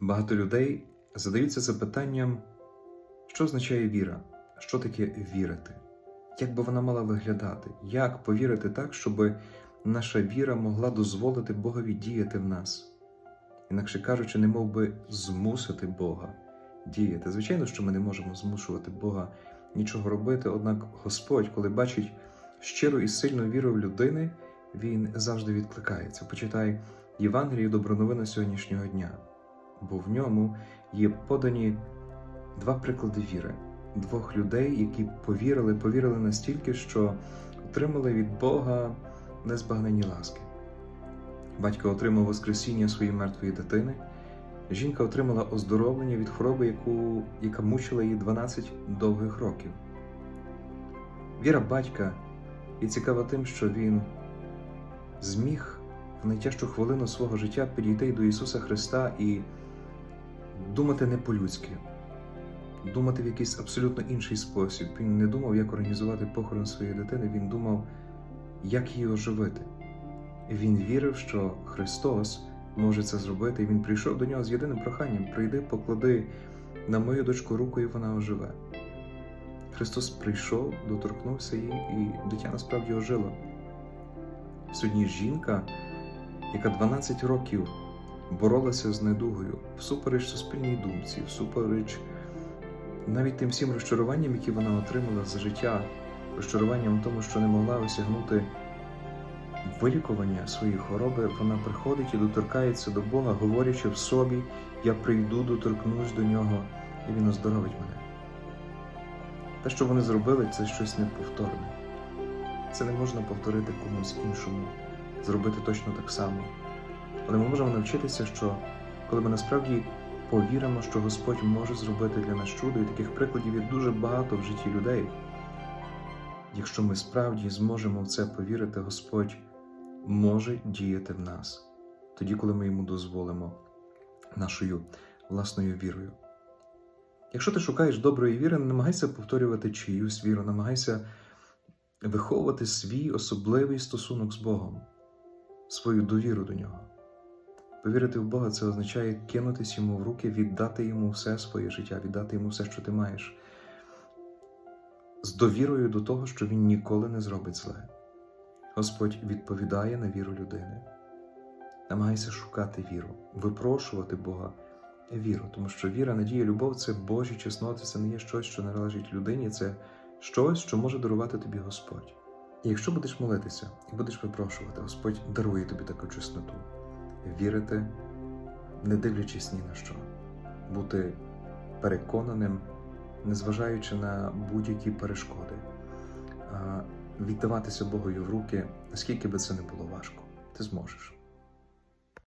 Багато людей задаються запитанням, що означає віра, що таке вірити, як би вона мала виглядати, як повірити так, щоб наша віра могла дозволити Богові діяти в нас. Інакше кажучи, не мов би змусити Бога діяти. Звичайно, що ми не можемо змушувати Бога нічого робити, однак Господь, коли бачить щиру і сильну віру в людини, Він завжди відкликається. Почитай Євангелію доброновини сьогоднішнього дня, бо в ньому є подані два приклади віри, двох людей, які повірили, повірили настільки, що отримали від Бога незбагнені ласки. Батько отримав Воскресіння своєї мертвої дитини. Жінка отримала оздоровлення від хвороби, яку, яка мучила її 12 довгих років. Віра батька є цікава тим, що він зміг в найтяжчу хвилину свого життя підійти до Ісуса Христа і думати не по-людськи, думати в якийсь абсолютно інший спосіб. Він не думав, як організувати похорон своєї дитини, він думав, як її оживити. Він вірив, що Христос може це зробити, і він прийшов до нього з єдиним проханням: прийди, поклади на мою дочку руку, і вона оживе. Христос прийшов, доторкнувся її, і дитя насправді ожило. Сьогодні жінка, яка 12 років боролася з недугою, всупереч суспільній думці, всупереч навіть тим всім розчаруванням, які вона отримала за життя, розчаруванням в тому, що не могла осягнути вилікування своєї хвороби, вона приходить і доторкається до Бога, говорячи в собі: Я прийду, доторкнусь до нього, і він оздоровить мене. Те, що вони зробили, це щось неповторне. Це не можна повторити комусь іншому, зробити точно так само. Але ми можемо навчитися, що коли ми насправді повіримо, що Господь може зробити для нас чудо, і таких прикладів є дуже багато в житті людей. Якщо ми справді зможемо в це повірити, Господь може діяти в нас, тоді, коли ми йому дозволимо нашою власною вірою. Якщо ти шукаєш доброї віри, намагайся повторювати чиюсь віру, намагайся виховувати свій особливий стосунок з Богом, свою довіру до нього. Повірити в Бога це означає кинутись йому в руки, віддати йому все своє життя, віддати йому все, що ти маєш, з довірою до того, що він ніколи не зробить зле. Господь відповідає на віру людини. Намагайся шукати віру, випрошувати Бога віру, тому що віра, надія, любов це Божі чесноти, це не є щось, що належить людині, це щось, що може дарувати тобі Господь. І якщо будеш молитися і будеш випрошувати, Господь дарує тобі таку чесноту, вірити, не дивлячись ні на що, бути переконаним, незважаючи на будь-які перешкоди, віддаватися Богові в руки, наскільки би це не було важко, ти зможеш.